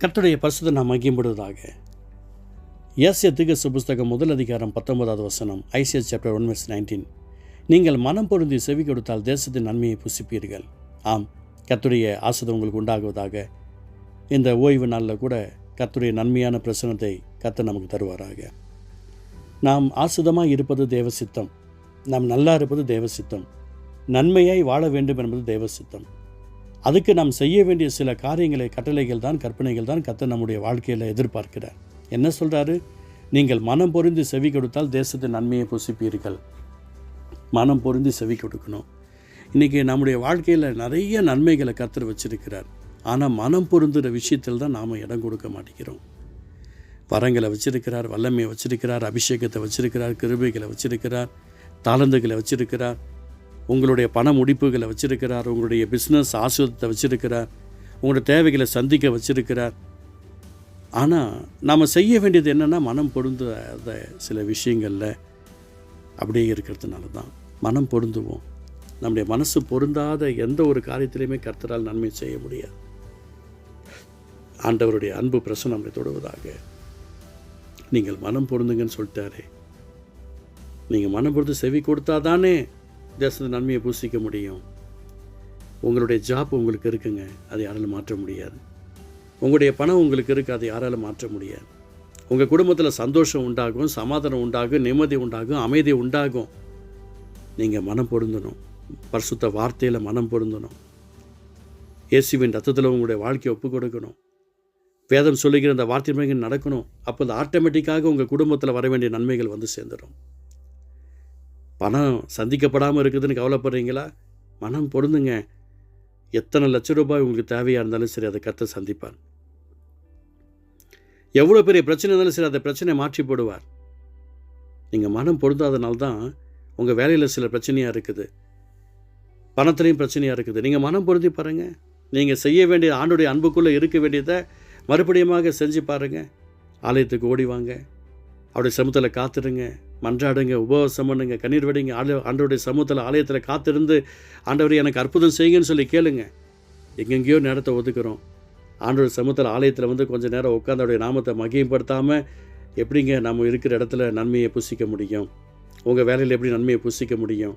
கர்த்தருடைய பரிசுத்த நாம் மகிம்படுவதாக ஏசிய திகசு புஸ்தகம் முதல் அதிகாரம் பத்தொன்பதாவது வசனம் ICS chapter one verse nineteen நீங்கள் மனம் பொருந்தி செவி கொடுத்தால் தேசத்தின் நன்மையை புசிப்பீர்கள். ஆம் கத்துடைய ஆசிரம் உங்களுக்கு உண்டாகுவதாக. இந்த ஓய்வு நாளில் கூட கத்துடைய நன்மையான பிரசனத்தை கத்த நமக்கு தருவாராக. நாம் ஆசுதமாக இருப்பது தேவ சித்தம். நாம் நல்லா இருப்பது தேவ சித்தம். நன்மையாய் வாழ வேண்டும் என்பது தேவ சித்தம். அதுக்கு நாம் செய்ய வேண்டிய சில காரியங்களை கட்டளைகள் தான் கற்பனைகள் தான் கத்த நம்முடைய வாழ்க்கையில் எதிர்பார்க்கிறார். என்ன சொல்கிறாரு நீங்கள் மனம் பொருந்தி செவி கொடுத்தால் தேசத்தின் நன்மையை புசிப்பீர்கள். மனம் பொருந்தி செவி கொடுக்கணும். இன்றைக்கி நம்முடைய வாழ்க்கையில் நிறைய நன்மைகளை கத்தர் வச்சிருக்கிறார். ஆனால் மனம் பொருந்துகிற விஷயத்தில் தான் நாம் இடம் கொடுக்க மாட்டேங்கிறோம். வரங்களை வச்சிருக்கிறார் வல்லமையை வச்சிருக்கிறார் அபிஷேகத்தை வச்சிருக்கிறார் கிருபைகளை வச்சிருக்கிறார் தாளந்துகளை வச்சிருக்கிறார். உங்களுடைய பண முடிப்புகளை வச்சிருக்கிறார் உங்களுடைய பிஸ்னஸ் ஆசிரியத்தை வச்சிருக்கிறார் உங்களுடைய தேவைகளை சந்திக்க வச்சிருக்கிறார். ஆனால் நாம் செய்ய வேண்டியது என்னென்னா மனம் பொருந்தாத சில விஷயங்களில் அப்படியே இருக்கிறதுனால தான் மனம் பொருந்துவோம். நம்முடைய மனசு பொருந்தாத எந்த ஒரு காரியத்திலையுமே கர்த்தரால் நன்மை செய்ய முடியாது. ஆண்டவருடைய அன்பு பிரசனம் நம்மை தொடுவதாக. நீங்கள் மனம் பொருந்துங்கன்னு சொல்லிட்டாரே. நீங்கள் மனம் பொருந்து செவி கொடுத்தா தானே தேசத்து நன்மையை பூசிக்க முடியும். உங்களுடைய ஜாப் உங்களுக்கு இருக்குங்க அதை யாராலும் மாற்ற முடியாது. உங்களுடைய பணம் உங்களுக்கு இருக்குது அதை யாராலும் மாற்ற முடியாது. உங்கள் குடும்பத்தில் சந்தோஷம் உண்டாகும் சமாதானம் உண்டாகும் நிம்மதி உண்டாகும் அமைதி உண்டாகும். நீங்கள் மனம் பொருந்தணும். பரிசுத்த வார்த்தையில் மனம் பொருந்தணும். இயேசுவின் ரத்தத்தில் உங்களுடைய வாழ்க்கையை ஒப்பு கொடுக்கணும். வேதம் சொல்லுகிற அந்த வார்த்தை நடக்கணும். அப்போ அது ஆட்டோமேட்டிக்காக உங்கள் குடும்பத்தில் வர வேண்டிய நன்மைகள் வந்து சேர்ந்துடும் பணம் சந்திக்கப்படாமல் இருக்குதுன்னு கவலைப்படுறீங்களா? மனம் பொருந்துங்க எத்தனை லட்ச ரூபாய் உங்களுக்கு தேவையாக இருந்தாலும் சரி அதை கத்த சந்திப்பார். எவ்வளோ பெரிய பிரச்சனை இருந்தாலும் சரி அதை பிரச்சனையை மாற்றி போடுவார். நீங்கள் மனம் பொருந்தாதனால தான் உங்கள் வேலையில் சில பிரச்சனையாக இருக்குது. பணத்துலேயும் பிரச்சனையாக இருக்குது. நீங்கள் மனம் பொருந்தி பாருங்கள் நீங்கள் செய்ய வேண்டிய ஆண்டுடைய அன்புக்குள்ளே இருக்க வேண்டியதை மறுபடியுமாக செஞ்சு பாருங்கள் ஆலயத்துக்கு ஓடி வாங்க. அவருடைய சமூகத்தில் காத்துருங்க. மன்றாடுங்க உபவாசம் பண்ணுங்க கண்ணீர் வடிங்க ஆண்டு ஆண்டவருடைய சமூகத்தில் ஆலயத்தில் காத்திருந்து ஆண்டவர் எனக்கு அற்புதம் செய்யுங்கன்னு சொல்லி கேளுங்க. எங்கெங்கேயோ நேரத்தை ஒதுக்குறோம். ஆண்டோட சமூகத்தில் ஆலயத்தில் வந்து கொஞ்சம் நேரம் உட்காந்து அவருடைய நாமத்தை மகிமைப்படுத்தாமல் எப்படிங்க நம்ம இருக்கிற இடத்துல நன்மையை புசிக்க முடியும்? உங்கள் வேலையில் எப்படி நன்மையை புசிக்க முடியும்?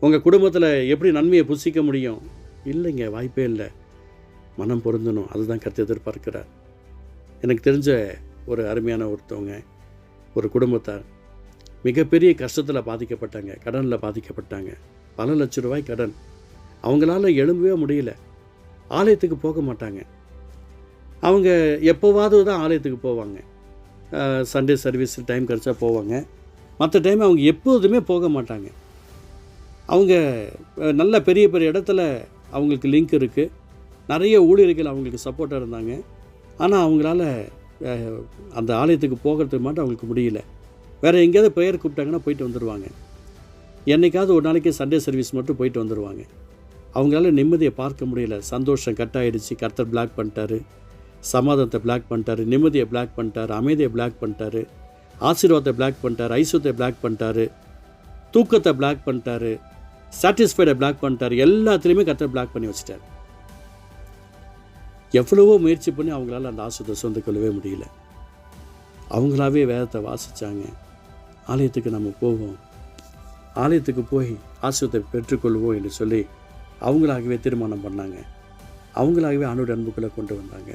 உங்கள் குடும்பத்தில் எப்படி நன்மையை புசிக்க முடியும்? இல்லைங்க வாய்ப்பே இல்லை. மனம் பொருந்தணும். அதுதான் கருத்து எதிர்பார்க்கிறார். எனக்கு தெரிஞ்ச ஒரு அருமையான ஒருத்தவங்க ஒரு குடும்பத்தார். மிகப்பெரிய கஷ்டத்தில் பாதிக்கப்பட்டாங்க கடனில் பாதிக்கப்பட்டாங்க. பல லட்ச ரூபாய் கடன். அவங்களால எழும்பவே முடியல. ஆலயத்துக்கு போக மாட்டாங்க. அவங்க எப்போவாவது தான் ஆலயத்துக்கு போவாங்க. சண்டே சர்வீஸ் டைம் கிடச்சா போவாங்க. மற்ற டைம் அவங்க எப்போதுமே போக மாட்டாங்க. அவங்க நல்ல பெரிய பெரிய இடத்துல அவங்களுக்கு லிங்க் இருக்குது நிறைய ஊழியர்கள் அவங்களுக்கு சப்போர்ட்டாக இருந்தாங்க. ஆனால் அவங்களால அந்த ஆலயத்துக்கு போகிறதுக்கு மட்டும் அவங்களுக்கு முடியல. வேறு எங்கேயாவது பெயர் கூப்பிட்டாங்கன்னா போயிட்டு வந்துடுவாங்க என்னைக்காவது ஒரு நாளைக்கு சண்டே சர்வீஸ் மட்டும் போயிட்டு வந்துடுவாங்க அவங்களால நிம்மதியை பார்க்க முடியல. சந்தோஷம் கட் ஆகிடுச்சு கர்த்தர் பிளாக் பண்ணிட்டாரு. சமாதானத்தை பிளாக் பண்ணிட்டாரு. நிம்மதியை பிளாக் பண்ணிட்டாரு. அமைதியை பிளாக் பண்ணிட்டாரு. ஆசீர்வாதத்தை பிளாக் பண்ணிட்டாரு. ஐஸ்வத்தை பிளாக் பண்ணிட்டாரு. தூக்கத்தை பிளாக் பண்ணிட்டாரு. சாட்டிஸ்ஃபைடை பிளாக் பண்ணிட்டாரு. எல்லாத்துலேயுமே கர்த்தர் பிளாக் பண்ணி வச்சுட்டார். எவ்வளவோ முயற்சி பண்ணி அவங்களால அந்த ஆசிரியத்தை சொந்த கொள்ளவே முடியல. அவங்களாவே வேதத்தை வாசித்தாங்க ஆலயத்துக்கு நம்ம போவோம். ஆலயத்துக்கு போய் ஆசிரியத்தை பெற்றுக்கொள்வோம் என்று சொல்லி அவங்களாகவே தீர்மானம் பண்ணாங்க. அவங்களாகவே ஆண்டோட அன்புக்குள்ளே கொண்டு வந்தாங்க.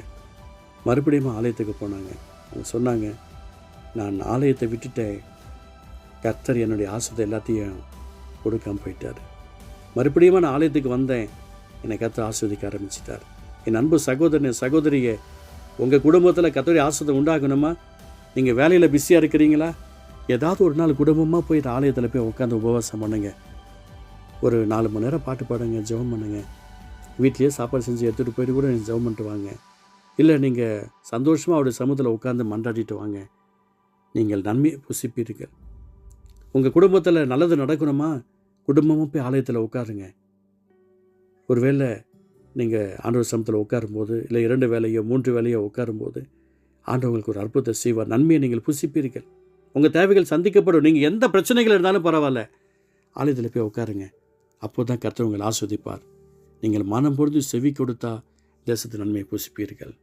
மறுபடியும் ஆலயத்துக்கு போனாங்க. அவங்க சொன்னாங்க நான் ஆலயத்தை விட்டுட்டேன். கர்த்தர் என்னுடைய ஆசிரியத்தை எல்லாத்தையும் கொடுக்காமல் போயிட்டார். மறுபடியும் நான் ஆலயத்துக்கு வந்தேன். என்னை கர்த்தர் ஆஸ்வதிக்க ஆரம்பிச்சிட்டார். என் அன்பு சகோதரன் சகோதரியை உங்கள் குடும்பத்தில் கத்தோடைய ஆசிரியத்தை உண்டாகணுமா? நீங்கள் வேலையில் பிஸியாக இருக்கிறீங்களா? ஏதாவது ஒரு நாள் குடும்பமாக போய் இந்த ஆலயத்தில் போய் உட்காந்து உபவாசம் பண்ணுங்க. ஒரு நாலு மணி நேரம் பாட்டு பாடுங்க ஜெபம் பண்ணுங்க. வீட்லேயே சாப்பாடு செஞ்சு எடுத்துகிட்டு போயிட்டு கூட நீங்கள் ஜெபம் பண்ணிட்டு வாங்க. இல்லை நீங்கள் சந்தோஷமாக அவருடைய சமூகத்தில் உட்காந்து மன்றாடிட்டு வாங்க. நீங்கள் நன்மையை புசிப்பீர்கள். உங்கள் குடும்பத்தில் நல்லது நடக்கணுமா? குடும்பமும் போய் ஆலயத்தில் உட்காருங்க ஒருவேளை நீங்கள் ஆண்டவர் சமத்தில் உட்காரும்போது இல்லை இரண்டு வேலையோ மூன்று வேலையோ உட்காரும்போது ஆண்டவங்களுக்கு ஒரு அற்புதத்தை செய்வார். நன்மையை நீங்கள் புசிப்பீர்கள். உங்கள் தேவைகள் சந்திக்கப்படும். நீங்கள் எந்த பிரச்சனைகள் இருந்தாலும் பரவாயில்ல. ஆலயத்தில் போய் உட்காருங்க. அப்போ தான் கர்த்தர் உங்களை ஆஸ்வதிப்பார். நீங்கள் மனம் பொழுது செவி கொடுத்தா தேசத்து நன்மையை புசிப்பீர்கள்.